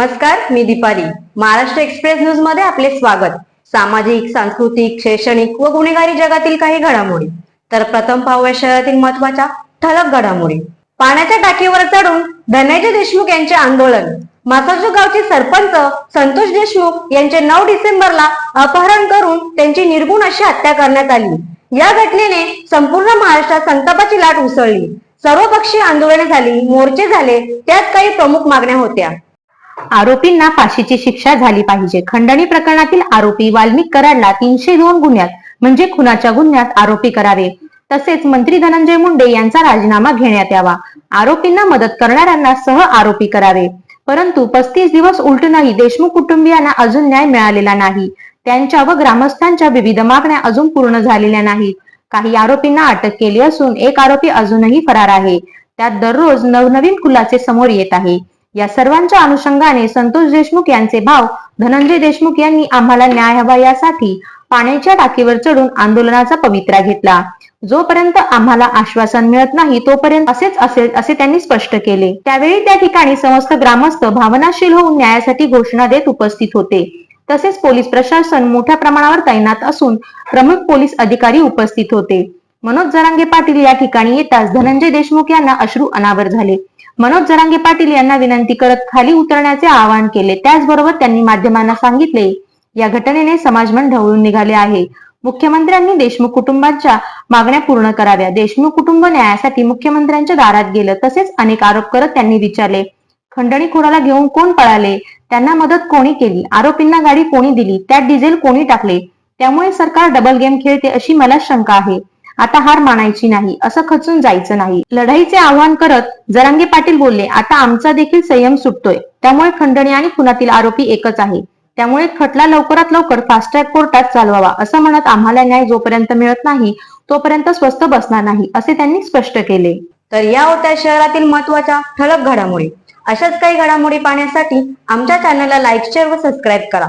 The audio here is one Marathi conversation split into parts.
नमस्कार मी दीपाली. महाराष्ट्र एक्सप्रेस न्यूजमध्ये आपले स्वागत. सामाजिक सांस्कृतिक शैक्षणिक व गुन्हेगारी जगातील काही घडामोडी. तर प्रथम पाहूया शहरातील महत्त्वाच्या ठळक घडामोडी. पाण्याच्या टाकीवर चढून धनंजय देशमुख यांचे आंदोलन. मासाजू गावचे सरपंच संतोष देशमुख यांचे नऊ डिसेंबरला अपहरण करून त्यांची निर्गुण अशी हत्या करण्यात आली. या घटनेने संपूर्ण महाराष्ट्रात संतापाची लाट उसळली. सर्वपक्षीय आंदोलने झाली मोर्चे झाले त्यात काही प्रमुख मागण्या होत्या. आरोपींना फाशीची शिक्षा झाली पाहिजे. खंडणी प्रकरणातील आरोपी वाल्मिक कराडला तीनशे दोन गुन्ह्यात म्हणजे खुनाच्या गुन्ह्यात आरोपी करावे. तसेच मंत्री धनंजय मुंडे यांचा राजीनामा घेण्यात यावा. आरोपींना मदत करणाऱ्यांना सह आरोपी करावे. परंतु पस्तीस दिवस उलटूनही देशमुख कुटुंबियांना अजून न्याय मिळालेला नाही. त्यांच्या व ग्रामस्थांच्या विविध मागण्या अजून पूर्ण झालेल्या नाहीत. काही आरोपींना अटक केली असून एक आरोपी अजूनही फरार आहे. त्यात दररोज नवनवीन खुलासे समोर येत आहे. या सर्वांच्या अनुषंगाने संतोष देशमुख यांचे भाव धनंजय देशमुख यांनी आम्हाला न्याय हवा यासाठी पाण्याच्या टाकीवर चढून आंदोलनाचा पवित्रा घेतला. जोपर्यंत आम्हाला आश्वासन मिळत नाही तोपर्यंत असेच असेल असे त्यांनी स्पष्ट केले. त्यावेळी त्या ठिकाणी समस्त ग्रामस्थ भावनाशील होऊन न्यायासाठी घोषणा देत उपस्थित होते. तसेच पोलीस प्रशासन मोठ्या प्रमाणावर तैनात असून प्रमुख पोलीस अधिकारी उपस्थित होते. मनोज जरांगे पाटील या ठिकाणी येताच धनंजय देशमुख यांना अश्रू अनावर झाले. मनोज जरांगे पाटील यांना विनंती करत खाली उतरण्याचे आवाहन केले. त्याचबरोबर त्यांनी माध्यमांना सांगितले या घटनेने समाजमन ढवळून निघाले आहे. मुख्यमंत्र्यांनी देशमुख कुटुंबाच्या मागण्या पूर्ण कराव्या. देशमुख कुटुंब न्यायासाठी मुख्यमंत्र्यांच्या दारात गेलं तसेच अनेक आरोप करत त्यांनी विचारले खंडणीखोराला घेऊन कोण पळाले? त्यांना मदत कोणी केली? आरोपींना गाडी कोणी दिली? त्यात डिझेल कोणी टाकले? त्यामुळे सरकार डबल गेम खेळते अशी मला शंका आहे. आता हार मानायची नाही असं खचून जायचं नाही. लढाईचे आवाहन करत जरांगे पाटील बोलले आता आमचा देखील संयम सुटतोय. त्यामुळे खंडणी आणि खुनातील आरोपी एकच आहे. त्यामुळे खटला लवकरात लवकर फास्ट ट्रॅक कोर्टात चालवावा असं म्हणत आम्हाला न्याय जोपर्यंत मिळत नाही तोपर्यंत स्वस्त बसणार नाही असे त्यांनी स्पष्ट केले. तर या होत्या शहरातील महत्त्वाच्या ठळक घडामोडी. अशाच काही घडामोडी पाहण्यासाठी आमच्या चॅनलला लाईक शेअर व सबस्क्राईब करा.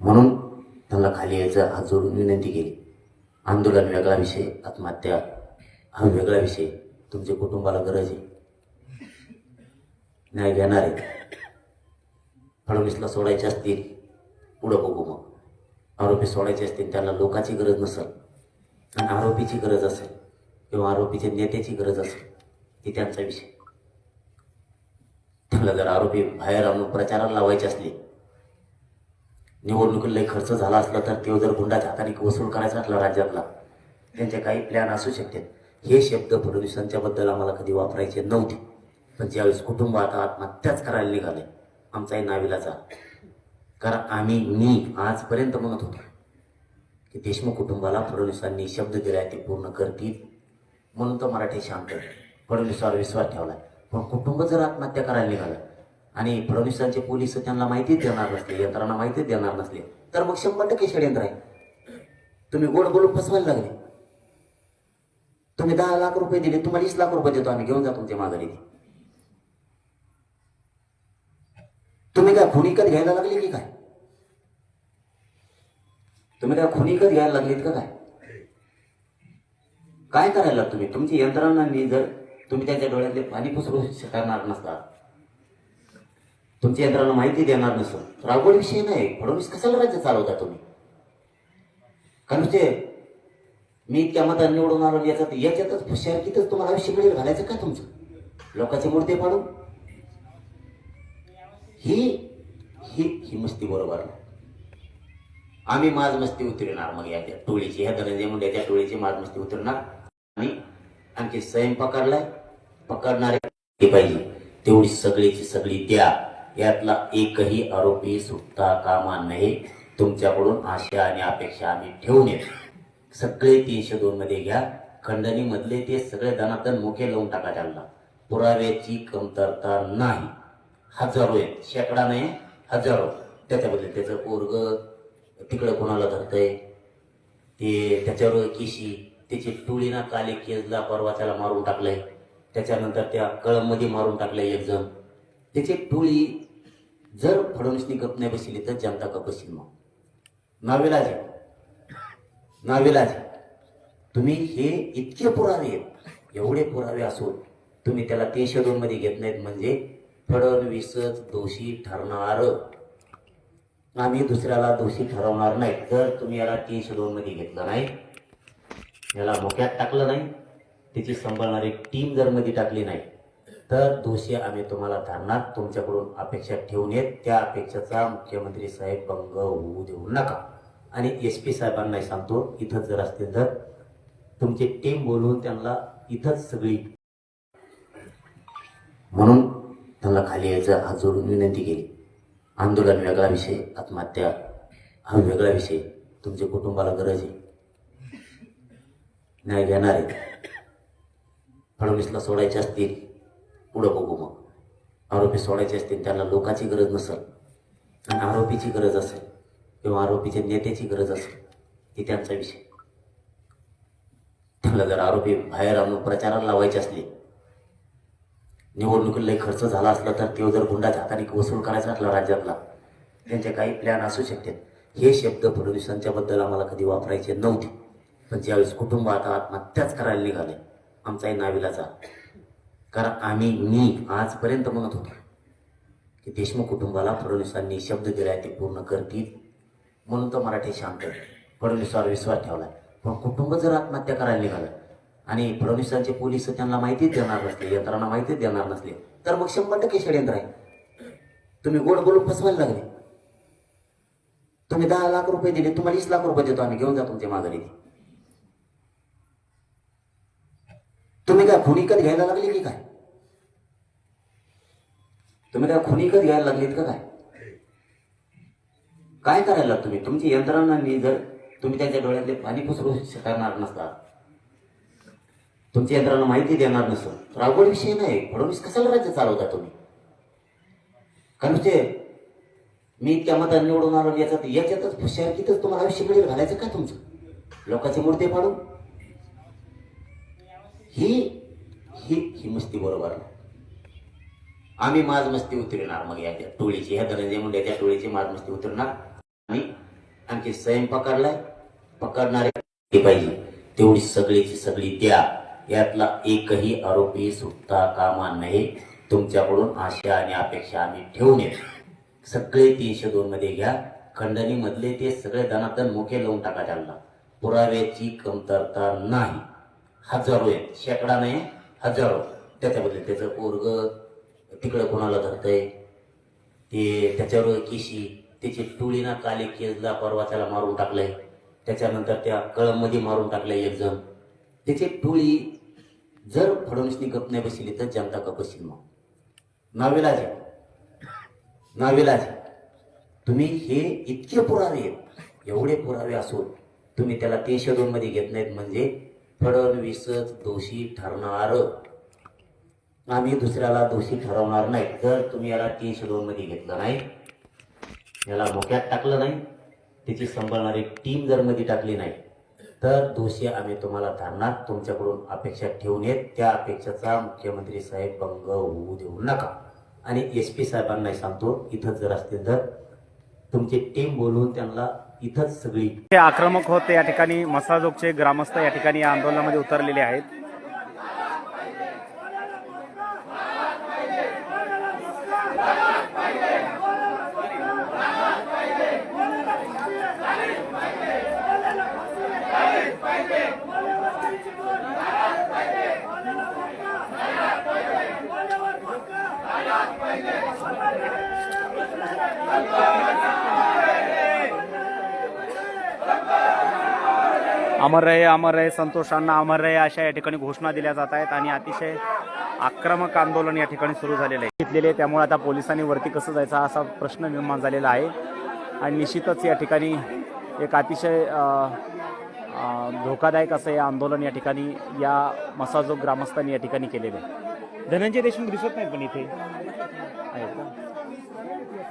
म्हणून त्यांना खाली यायचं हात जोडून विनंती केली. आंदोलन वेगळा विषय आत्महत्या हा वेगळा विषय तुमच्या कुटुंबाला गरज आहे. न्याय घेणार आहे फडणवीसला सोडायचे असतील पुढं बघू मग. आरोपी सोडायचे असतील त्यांना लोकांची गरज नसेल. आणि आरोपीची गरज असेल किंवा आरोपीच्या नेत्याची गरज असेल ती त्यांचा विषय. त्यांना जर आरोपी बाहेर आणून प्रचाराला लावायचे असले निवडणुकीला खर्च झाला असला तर तो जर गुंडाच्या हाताने वसूल करायचा असला राज्यातला त्यांचे काही प्लॅन असू शकतात हे शब्द फडणवीसांच्या बद्दल आम्हाला कधी वापरायचे नव्हते. पण ज्यावेळेस कुटुंब आता आत्महत्याच करायला निघाले आमचाही नाविलाचा कारण आम्ही मी आजपर्यंत म्हणत होतो की देशमुख कुटुंबाला फडणवीसांनी शब्द दिलाय ते पूर्ण करतील. म्हणून तर मराठी शांत. फडणवीसावर विश्वास ठेवला पण कुटुंब जर आत्महत्या करायला निघालं आणि फडणवीसांचे पोलीस त्यांना माहितीच देणार नसले यंत्रणा माहितीच देणार नसले. तर मग शंभर टक्के षडयंत्र आहे. तुम्ही गोड बोलून फसवायला लागले. तुम्ही दहा लाख रुपये दिले तुम्हाला वीस लाख रुपये देतो आम्ही घेऊन जा तुमच्या माघारी. तुम्ही काय खुनिकत घ्यायला लागले की काय? तुम्ही काय खुनिकत घ्यायला लागलीत का काय? काय करायला तुम्ही? तुमची यंत्रणांनी जर तुम्ही त्यांच्या डोळ्यातले पाणी पुसरू शकणार नसता तुमची यंत्रणा माहिती देणार नसून तर अवघड विषय नाही. फडणवीस कशाला राज्य चालवता तुम्ही? कारण ते मी इतक्या मतात निवडून आलो याच्यात याच्यातच हुशारकीतच तुम्हाला आयुष्य मिळेल घालायचं का तुमचं? लोकांचे मूर्ते पाडून? ही ही ही मस्ती बरोबर नाही. आम्ही माज मस्ती उतरणार मग याच्या टोळीची ह्या धनंजय मुंडेच्या टोळीची माज मस्ती उतरणार. आणि आणखी स्वयं पकडलाय पकडणारे पाहिजे. तेवढी सगळीची सगळी त्या यातला एकही आरोपी सुटता कामा नये. तुमच्याकडून आशा आणि अपेक्षा आम्ही ठेवून येत. सगळे तीनशे दोन मध्ये घ्या. खंडणी मधले ते सगळे दनातन मुखे लावून टाका त्यांना. पुराव्याची कमतरता नाही. हजारो आहेत. शेकडा नाही हजारो. त्याच्याबद्दल त्याचं पोरग तिकडं कोणाला धरतंय? ते त्याच्यावर केशी त्याची टोळीना काले केजला परवा त्याला मारून टाकलंय. त्याच्यानंतर त्या कळममध्ये मारून टाकलंय एक जण. त्याची टोळी जर फडणवीसनी गप नाही बसली तर जनता गप बसेल मग. नाविलाज आहे तुम्ही हे इतके पुरावे आहेत एवढे पुरावे असून तुम्ही त्याला तीनशे दोन मध्ये घेत नाहीत म्हणजे फडणवीसच दोषी ठरणार. आम्ही दुसऱ्याला दोषी ठरवणार नाही जर तुम्ही याला तीनशे दोन मध्ये घेतलं नाही याला मोक्यात टाकलं नाही त्याची सांभाळणारी टीम जर मध्ये टाकली नाही तर दोषी आम्ही तुम्हाला धरणार. तुमच्याकडून अपेक्षा ठेवून येत. त्या अपेक्षेचा मुख्यमंत्री साहेब भंग होऊ देऊ नका. आणि एस पी साहेबांनाही सांगतो इथं जर असतील तर तुमची टीम बोलवून त्यांना इथंच सगळी म्हणून त्यांना खाली यायचं हात जोडून विनंती केली. आंदोलन वेगळा विषय आत्महत्या हा वेगळा विषय तुमच्या कुटुंबाला गरज आहे. न्याय घेणार आहे फडणवीसला सोडायचे असतील. पुढं बघू मग. आरोपी सोडायचे असतील त्यांना लोकांची गरज नसेल. आणि आरोपीची गरज असेल किंवा आरोपीच्या नेत्याची गरज असेल ती त्यांचा विषय. त्यांना जर आरोपी बाहेर आणून प्रचाराला लावायचे असले निवडणुकीला लई खर्च झाला असला तर तो जर गुंडाच्या हाताने वसूल करायचा असला राज्यातला त्यांचे काही प्लॅन असू शकतात हे शब्द फडणवीसांच्या बद्दल आम्हाला कधी वापरायचे नव्हते. पण ज्यावेळेस कुटुंब आता आत्महत्याच करायला निघाले आमचाही नाविलाचा कारण आम्ही मी आजपर्यंत म्हणत होतो की देशमुख कुटुंबाला फडणवीसांनी शब्द दिलाय ते पूर्ण करतील. म्हणून तर मराठी शांत फडणवीसावर विश्वास ठेवला पण कुटुंब जर आत्महत्या करायला निघालं आणि फडणवीसांचे पोलीस त्यांना माहितीच देणार नसले यंत्रणा माहितीच देणार नसले तर मग शंभर टक्के षडयंत्र आहे. तुम्ही गोड बोलून फसवायला लागले. तुम्ही दहा लाख रुपये दिले तुम्हाला वीस लाख रुपये देतो आम्ही घेऊन जा तुमच्या माघारी ते. तुम्ही काय खुनिकत घ्यायला लागले की काय? तुम्ही काय खुनिकत घ्यायला लागलीत का काय? काय करायला तुम्ही? तुमची यंत्रणांनी जर तुम्ही त्यांच्या डोळ्यातले पाणी पुसरू शकणार नसता. तुमची यंत्रणा माहिती देणार नसतं. तर अवघड विषय नाही. फडणवीस कशाला राज्य चालवता तुम्ही? कारण ते मी इतक्या मतात निवडून आलो याच्यात याच्यातच हुशारकीतच तुम्हाला आयुष्य घडेल घालायचं का तुमचं? लोकांचे मूर्ते पाडून? ही ही ही मस्ती बरोबर नाही. आम्ही माझ मस्ती उतरणार मग या टोळीची. ह्या धनंजय मुंडेच्या टोळीची माझ मस्ती उतरणार. आणि आणखी स्वयं पकडलाय. पकडणारे पाहिजे. तेवढी सगळीची सगळी द्या. यातला एकही आरोपी सुटता कामा नये. तुमच्याकडून आशा आणि अपेक्षा आम्ही ठेवून येतो सगळे तीनशे दोन मध्ये घ्या. खंडणी मधले ते सगळे दनातन मोके लावून टाका त्यांना. पुराव्याची कमतरता नाही. हजारो आहेत शेकडा नाही हजारो. त्याच्याबद्दल त्याचं पोरग तिकडं कोणाला धरतंय? ते त्याच्यावर केशी त्याची टोळीना काले केसला परवा त्याला मारून टाकलंय. त्याच्यानंतर त्या कळममध्ये मारून टाकलंय एक जण. त्याची टोळी जर फडणवीसनी गप नाही बसली तर जनता गप बसेल मग. नाविलाज नाविलाज तुम्ही हे इतके पुरावे आहेत. एवढे पुरावे असून तुम्ही त्याला तीनशे दोन मध्ये घेत नाहीत म्हणजे फडणवीसच दोषी ठरणार. आम्ही दुसऱ्याला दोषी ठरवणार नाही. जर तुम्ही याला तीनशे दोन मध्ये घेतलं नाही याला मोक्यात टाकलं नाही त्याची सांभाळणारी टीम जर मध्ये टाकली नाही तर दोषी आम्ही तुम्हाला धरणार. तुमच्याकडून अपेक्षा ठेवून येत. त्या अपेक्षेचा मुख्यमंत्री साहेब भंग होऊ देऊ नका. आणि एस पी साहेबांनाही सांगतो इथंच जर असतील तर तुमची टीम बोलवून त्यांना इथंच सगळी. ते आक्रमक होते या ठिकाणी. मसाजोगचे ग्रामस्थ या ठिकाणी या आंदोलनामध्ये उतरलेले आहेत. अमर रहे अमर रहे संतोषांना अमर रहे अशा या ठिकाणी घोषणा दिल्या जात आहेत आणि अतिशय आक्रमक आंदोलन या ठिकाणी सुरू झालेलं आहे. घेतलेले आहे त्यामुळे आता पोलिसांनी वरती कसं जायचं असा प्रश्न निर्माण झालेला आहे. आणि निश्चितच या ठिकाणी एक अतिशय धोकादायक असं हे आंदोलन या ठिकाणी या मसाजोग ग्रामस्थांनी या ठिकाणी केलेलं आहे. धनंजय देशमुख दिसत नाही पण इथे.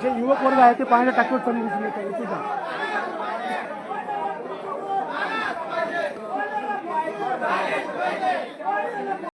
जे युवक वर्ग आहे ते पाण्याच्या टाकीवर चालू येतात